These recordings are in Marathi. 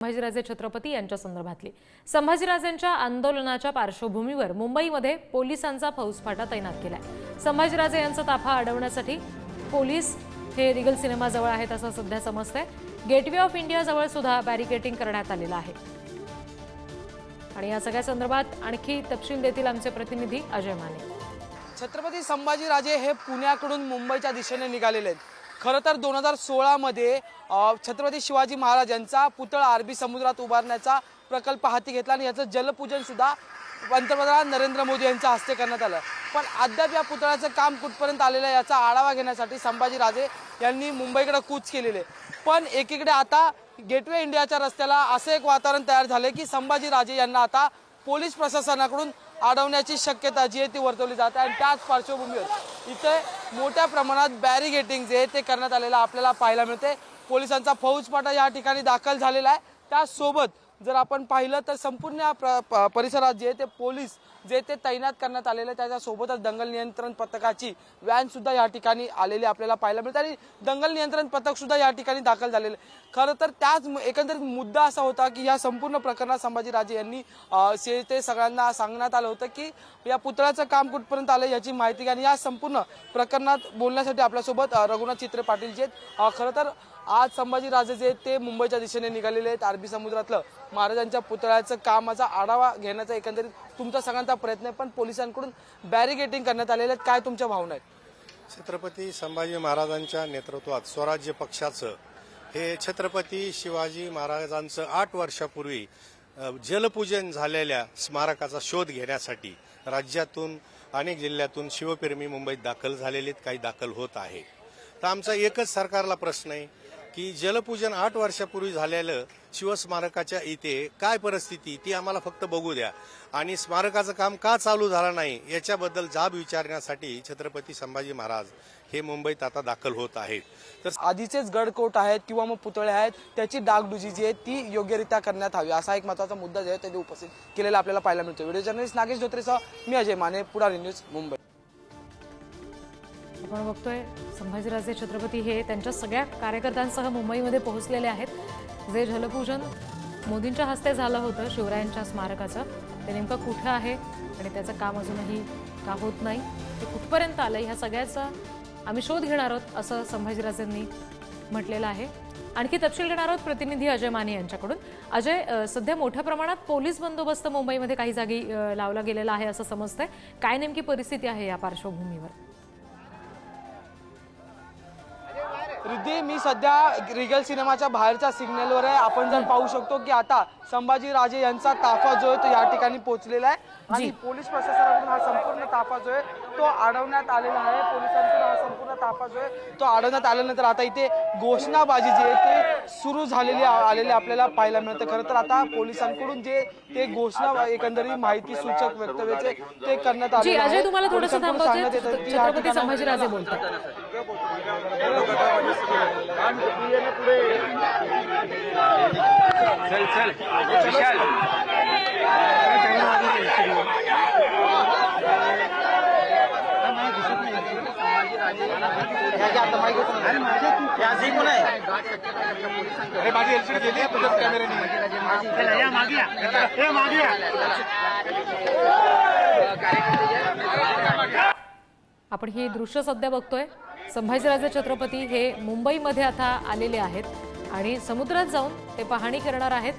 संभाजीराजे छत्रपती यांच्या संदर्भातली. संभाजीराजेंच्या आंदोलनाच्या पार्श्वभूमीवर मुंबईमध्ये पोलिसांचा फौजफाटा तैनात केलाय. संभाजीराजे यांचा ताफा अडवण्यासाठी पोलीस हे रिगल सिनेमाजवळ आहेत असं सध्या समजतंय. गेटवे ऑफ इंडिया जवळ सुद्धा बॅरिकेटिंग करण्यात आलेलं आहे. आणि या सगळ्या संदर्भात आणखी तपशील देतील आमचे प्रतिनिधी अजय माने. छत्रपती संभाजीराजे हे पुण्याकडून मुंबईच्या दिशेने निघालेले आहेत. खरं तर दोन हजार सोळामध्ये छत्रपती शिवाजी महाराज यांचा पुतळा अरबी समुद्रात उभारण्याचा प्रकल्प हाती घेतला आणि याचं जलपूजन सुद्धा पंतप्रधान नरेंद्र मोदी यांच्या हस्ते करण्यात आलं. पण अद्याप या पुतळ्याचं काम कुठपर्यंत आलेलं आहे याचा आढावा घेण्यासाठी संभाजीराजे यांनी मुंबईकडे कूच केलेले. पण एकीकडे आता गेटवे इंडियाच्या रस्त्याला असं एक वातावरण तयार झालं की संभाजीराजे यांना आता पोलीस प्रशासनाकडून अडवण्याची शक्यता जी आहे ती वर्तवली जाते. आणि त्याच पार्श्वभूमीवर इथे मोठ्या प्रमाणात बॅरिगेटिंग जे ते करण्यात आलेलं आपल्याला पाहायला मिळते पोलिसांचा फौजपाटा या ठिकाणी दाखल झालेला आहे. त्यासोबत जर आपण पाहिलं तर संपूर्ण या प्र- परिसरात जे ते पोलीस जे ते तैनात करण्यात आलेले त्याच्यासोबतच दंगल नियंत्रण पथकाची व्हॅनसुद्धा या ठिकाणी आलेली आपल्याला पाहायला मिळते. आणि दंगल नियंत्रण पथकसुद्धा या ठिकाणी दाखल झालेलं. आहे. खरं तर त्याच एकंदरीत मुद्दा असा होता की या संपूर्ण प्रकरणात संभाजीराजे यांनी से ते सगळ्यांना सांगण्यात आलं होतं की या पुतळ्याचं काम कुठपर्यंत आलं याची माहिती आणि या संपूर्ण प्रकरणात बोलण्यासाठी आपल्यासोबत रघुनाथ चित्रे पाटील जे खरं तर आज संभाजीराजे जे ते मुंबईच्या दिशेने निघालेले आहेत. अरबी समुद्रातलं महाराजांच्या पुतळ्याचं कामाचा आढावा घेण्याचा एकंदरीत तुमचा सगळ्यांचा प्रयत्न आहे. पण पोलिसांकडून बॅरिगेटिंग करण्यात आलेले आहेत. काय तुमच्या भावना आहेत? छत्रपती संभाजी महाराजांच्या नेतृत्वात स्वराज्य पक्षाचं हे छत्रपती शिवाजी महाराजांचं आठ वर्षापूर्वी जलपूजन झालेल्या स्मारकाचा शोध घेण्यासाठी राज्यातून अनेक जिल्ह्यातून शिवप्रेमी मुंबईत दाखल झालेले आहेत, काही दाखल होत आहे. तर आमचा एकच सरकारला प्रश्न आहे. की जलपूजन आठ वर्षापूर्वी झालेलं शिवस्मारकाच्या इथे काय परिस्थिती ती आम्हाला फक्त बघू द्या. आणि स्मारकाचं काम का चालू झालं नाही याच्याबद्दल जाब विचारण्यासाठी छत्रपती संभाजी महाराज हे मुंबईत आता दाखल होत आहेत. तर आधीचेच गडकोट आहेत किंवा मग पुतळे आहेत त्याची डागडुजी जी आहे ती योग्यरित्या करण्यात हवी. असा एक महत्त्वाचा मुद्दा जो आहे त्याने उपस्थित केलेला आपल्याला पाहायला मिळतो व्हिडिओ जर्नलिस्ट नागेश धोत्रेसह मी अजय माने पुढारी न्यूज मुंबई. आपण बघतोय संभाजीराजे छत्रपती हे त्यांच्या सगळ्या कार्यकर्त्यांसह मुंबईमध्ये पोहोचलेले आहेत. जे जलपूजन मोदींच्या हस्ते झालं होतं शिवरायांच्या स्मारकाचं. ते नेमकं कुठं आहे आणि त्याचं काम अजूनही का होत नाही? ते कुठपर्यंत आलं ह्या सगळ्याचा आम्ही शोध घेणार आहोत असं संभाजीराजेंनी म्हटलेलं आहे. आणखी तपशील घेणार आहोत प्रतिनिधी अजय माने यांच्याकडून. अजय सध्या मोठ्या प्रमाणात पोलीस बंदोबस्त मुंबईमध्ये काही जागी लावला गेलेला आहे असं समजतंय. काय नेमकी परिस्थिती आहे या पार्श्वभूमीवर? रिद्धी मी सध्या रिगल सिनेमाच्या बाहेरच्या सिग्नलवर आहे. आपण जर पाहू शकतो की आता संभाजी राजे यांचा ताफा जो आहे तो या ठिकाणी पोहोचलेला आहे. आणि पोलीस प्रशासनाकडून हा संपूर्ण ताफा जो आहे तो अडवण्यात आलेला आहे. पोलिसांकडून हा संपूर्ण ताफा जो आहे तो अडवण्यात आल्यानंतर आता इथे घोषणाबाजी जी आहे ते सुरू झालेली आलेली आपल्याला पाहायला मिळतं. खरं तर आता पोलिसांकडून जे ते घोषणा एकंदरीत माहिती सूचक वक्तव्य जे ते करण्यात जी आले अजय तुम्हाला थोडंसं सांगण्यात येतं की छत्रपती संभाजीराजे बोलतात. आपण ही दृश्य सध्या बघतोय. संभाजीराजे छत्रपती हे मुंबईमध्ये आता आलेले आहेत आणि समुद्रात जाऊन ते पाहणी करणार आहेत.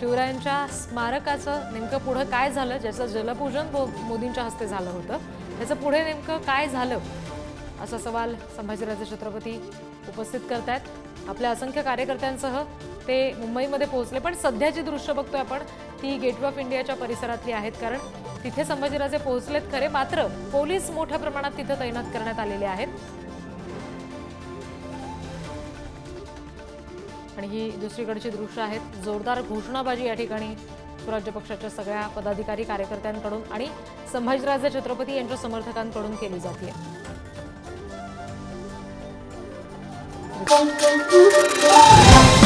शिवरायांच्या स्मारकाचं नेमकं पुढं काय झालं? ज्याचं जलपूजन मोदींच्या हस्ते झालं होतं. त्याचं पुढे नेमकं काय झालं? असा सवाल संभाजीराजे छत्रपती उपस्थित करत आहेत आपल्या असंख्य कार्यकर्त्यांसह ते मुंबईमध्ये पोहोचले पण सध्याची दृश्य बघतोय आपण. ती गेटवे ऑफ इंडियाच्या परिसरातली आहेत कारण तिथे संभाजीराजे पोहोचलेत खरे मात्र पोलीस मोठ्या प्रमाणात तिथे तैनात करण्यात आलेले आहेत. आणि ही दुसरीकडची दृश्य आहेत जोरदार घोषणाबाजी या ठिकाणी स्वराज्य पक्षाच्या सगळ्या पदाधिकारी कार्यकर्त्यांकडून आणि संभाजीराजे छत्रपती यांच्या समर्थकांकडून केली जाते Boom, boom.